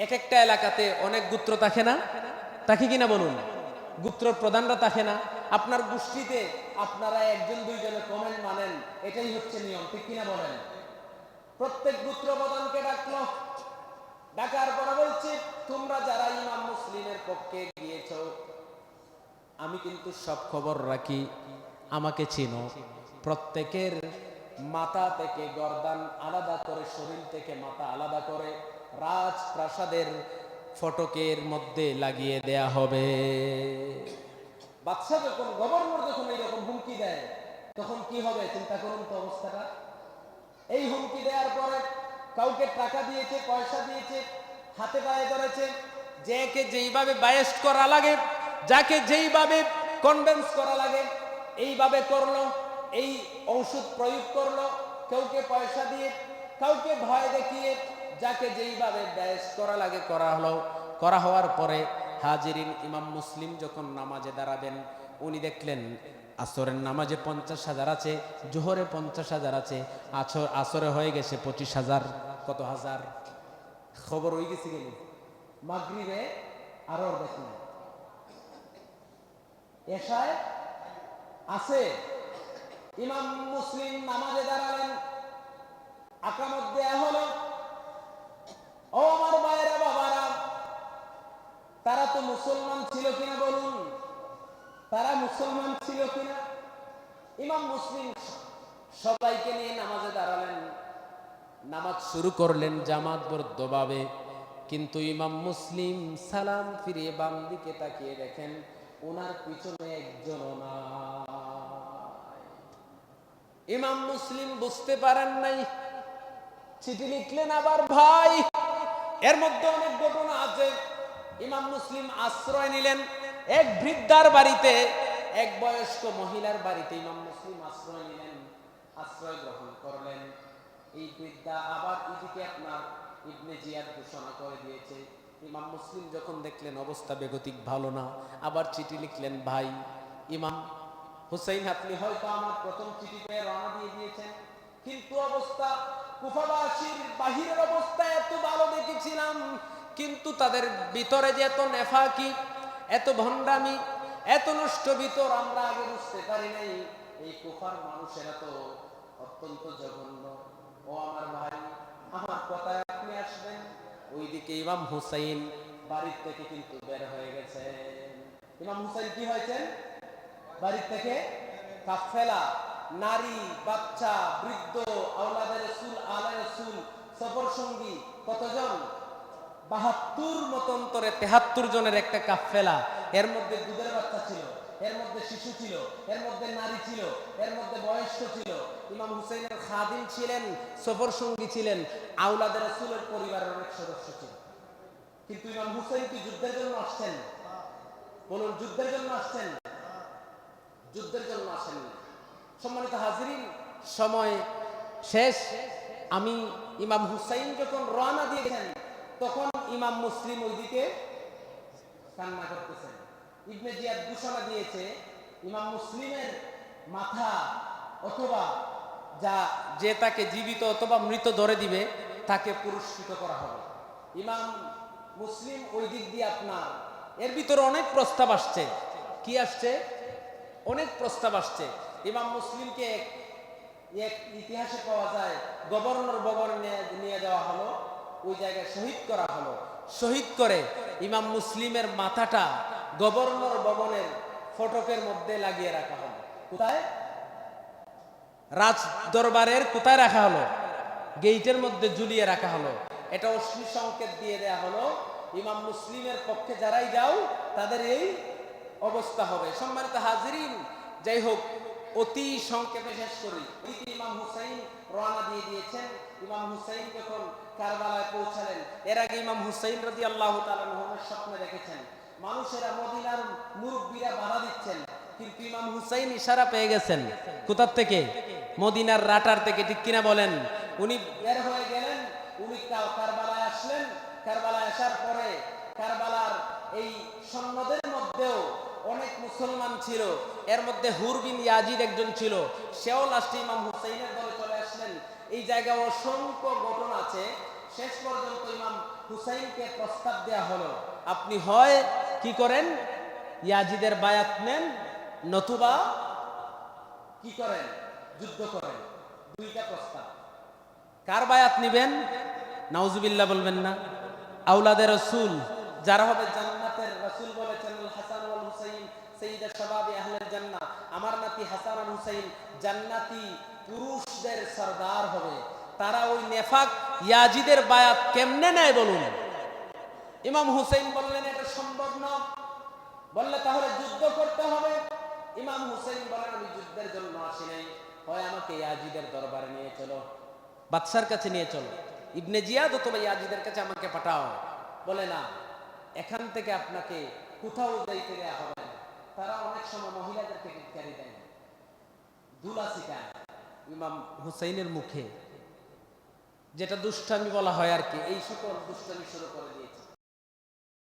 এক একটা এলাকাতে অনেক গুত্র থাকে না? থাকে কিনা বলুন? গুত্র প্রধানরা থাকে না? আপনার গোষ্ঠীতে আপনারা একজন দুইজনে কমেন্ট মানেন, এটাই হচ্ছে নিয়ম, ঠিক কিনা বলেন? প্রত্যেক গুত্র প্রধানকে ডাকলো। ডাকার পরে বলছি, তোমরা যারা ইমাম মুসলিমের পক্ষে গিয়েছ, আমি কিন্তু সব খবর রাখি, আমাকে চিনো। প্রত্যেকের মাথা থেকে গর্দান আলাদা করে, শরীর থেকে মাথা আলাদা করে রাজপ্রাসাদের ফটকের মধ্যে লাগিয়ে দেয়া হবে। বাদশাহ যখন গভর্নর যখন এইরকম হুমকি দেয়, তখন কি হবে চিন্তা করুন তো অবস্থাটা। এই হুমকি দেওয়ার পরে কাউকে টাকা দিয়েছে, পয়সা দিয়েছে, হাতে পায়ে ধরেছে, যেকে যেইভাবে বায়েস্ট করা লাগে, যাকে যেইভাবে কনভেন্স করা লাগে, এইভাবে করল, এই ঔষধ প্রয়োগ করল কাউকে পয়সা দিয়ে, কাউকে ভয় দেখিয়ে যাকে যেইভাবে ব্যয়েস করা লাগে করা হলো। করা হওয়ার পরে হাজিরিন ইমাম মুসলিম যখন নামাজে দাঁড়াবেন, উনি দেখলেন আসরের নামাজে পঞ্চাশ হাজার আছে, জোহরে পঞ্চাশ হাজার আছে, আছর, আসরে হয়ে গেছে পঁচিশ হাজার, কত হাজার? খবর হয়ে গেছে গেলি মাগরিবে আরও দেখুন এশায় আছে। ইমাম মুসলিম নামাজে দাঁড়ালেন। আকামত দেয়া হলো। ও আমার ভাইয়েরা বাবারা, তারা তো মুসলমান ছিল কিনা বলুন? তারা মুসলমান ছিল কিনা? ইমাম মুসলিম সবাইকে নিয়ে নামাজে দাঁড়ালেন। নামাজ শুরু করলেন জামাত বর্দভাবে কিন্তু ইমাম মুসলিম সালাম ফিরিয়ে বাম দিকে তাকিয়ে দেখেন, ওনার পিছনে একজন ইমাম মুসলিম বুঝতে পারেন নাই। চিঠি লিখলেন আবার, ভাই, এর মধ্যে অনেক ঘটনা আছে। ইমাম মুসলিম আশ্রয় নিলেন। এক বৃদ্ধার বাড়িতে, এক বয়স্ক মহিলার বাড়িতে ইমাম মুসলিম আশ্রয় নিলেন, আশ্রয় গ্রহণ করলেন। এই বৃদ্ধা আবার এদিকে আপনার ইবনে জিয়াদ ঘোষণা করে দিয়েছে। ইমাম মুসলিম যখন দেখলেন অবস্থা বেগতিক ভালো না, আবার চিঠি লিখলেন, ভাই, ইমাম হুসাইন আপনি হয়তো আমার প্রথম চিঠি পেয়ে রওনা দিয়ে দিয়েছেন। কিন্তু অবস্থা, কুফাবাসীর বাহিরের অবস্থা এত ভালো দেখেছিলাম, কিন্তু তাদের ভিতরে যে এত নেফাকি, এত ভণ্ডামি, এত নষ্ট ভিতর আমরা আগে বুঝতে পারি নাই, এই কুফার মানুষেরা তো অত্যন্ত জঘন্য। ও আমার ভাই, আমার কথায় আপনি আসবেন? ওইদিকে ইমাম হুসাইন বাড়ির থেকে কিন্তু বের হয়ে গেছে ইমাম হুসাইন কি হয়েছেন? বাড়ির থেকে কাফেলা নারী, বাচ্চা, বৃদ্ধ, আওলাদের রসুল আলা রসুল, সফর সঙ্গী, কতজন? বাহাত্তর মতন্তরে তেহাত্তর জনের একটা কাফেলা এর মধ্যে দুধের বাচ্চা ছিল, এর মধ্যে শিশু ছিল, এর মধ্যে নারী ছিল, এর মধ্যে বয়স্ক ছিল। ইমাম হুসেনের খাদিম ছিলেন, সফর সঙ্গী ছিলেন, আওলাদের রসুলের পরিবারের অনেক সদস্য ছিল। কিন্তু ইমাম হুসেন কি যুদ্ধের জন্য আসছেন? বলুন, যুদ্ধের জন্য আসছেন? যুদ্ধের জন্য আসেননি। সম্মানিত হাজিরিন, সময় শেষ। আমি ইমাম হুসাইন যখন রওনা দিয়েছেন, তখন ইমাম মুসলিম ওইদিকে কান্না করতেছেন। ইবনে জিয়াদ ঘোষণা দিয়েছে, ইমাম মুসলিমের মাথা অথবা যা যে তাকে জীবিত অথবা মৃত ধরে দিবে, তাকে পুরস্কৃত করা হবে। ইমাম মুসলিম ওই দিক দিয়ে আপনার। এর ভিতরে অনেক প্রস্তাব আসছে। কি আসছে? অনেক প্রস্তাব আসছে। ইমাম মুসলিমকে এক ইতিহাসে পাওয়া যায়, গভর্নর নিয়ে- নিয়ে যাওয়া হলো, ওই জায়গায় শহীদ করা হলো। শহীদ করে ইমাম মুসলিমের মাথাটা গভর্নর ভবনের ফটকের মধ্যে লাগিয়ে রাখা হলো। কোথায়? রাজ দরবারের কোথায় রাখা হলো? গেইটের মধ্যে ঝুলিয়ে রাখা হলো। এটা অশ্লীল সংকেত দিয়ে দেয়া হলো। ইমাম মুসলিমের পক্ষে যারাই যাও, তাদের এই অবস্থা হবে। সম্মানিত হাজিরিন, যাই হোক, অতি সংক্ষেপে শেষ করি। ইমাম হুসাইন রওনা দিয়ে দিয়েছেন। ইমাম হুসাইন যখন কারবালায় পৌঁছালেন, এর আগে ইমাম হুসাইন রদি আল্লাহ তালের স্বপ্নে দেখেছেন। মানুষেরা মদিনার মুরব্বীরা বাধা দিচ্ছেন, কিন্তু ইমাম হুসাইন ইশারা পেয়ে গেছেন। কোথার থেকে? মদিনার রাটার থেকে, ঠিক কিনা বলেন? উনি বের হয়ে গেলেন, উনি কারবালায় আসলেন। কারবালায় আসার পরে কারবালার এই সন্ন্যদের মধ্যেও অনেক মুসলমান ছিল। এর মধ্যে হুর বিন ইয়াজিদ একজন ছিল। সেও লাস্টে ইমাম হুসাইনের দলে চলে আসলেন। এই জায়গায় অসংখ্য ঘটনা আছে। শেষ পর্যন্ত ইমাম হুসাইনকে প্রস্তাব দেয়া হলো। আপনি হয় কি করেন? ইয়াজিদের বায়াত নেন, নতুবা কি করেন? যুদ্ধ করেন। দুইটা প্রস্তাব। কার বায়াত নিবেন? নাউজুবিল্লাহ বলবেন না। আউলাদের রসুল, যারা হবে জান্নাতের রসুল বলেছেন, আল হাসান ওয়াল হুসাইন সাইয়্যিদা শাবাবি আহলের জান্নাহ। আমার নাতি হাসান আর হুসাইন জান্নাতি পুরুষদের সরদার হবে। তারা ওই নেফাক ইয়াজিদের বায়াত কেমনে নেয় বলুন? ইমাম হুসাইন বললেন, এটা সম্ভব না। বললে, তাহলে যুদ্ধ করতে হবে। ইমাম হুসাইন বলেন, আমি যুদ্ধের জন্য আসি নাই। হয় আমাকে ইয়াজিদের দরবারে নিয়ে চলো, বাদশার কাছে নিয়ে চলো। ইবনে জিয়াদ অথবা ইয়াজিদের কাছে আমাকে পাঠাও। বলে, না। এখান থেকে আপনাকে কোথাও যাইতে দেওয়া হবে না। তারা অনেক সময় মহিলাদেরকে টিটকারি দেয়। দুলা শিকায় ইমাম হুসাইনের মুখে। যেটা দুষ্টামি বলা হয় আর কি, এই সকল দুষ্টামি শুরু করে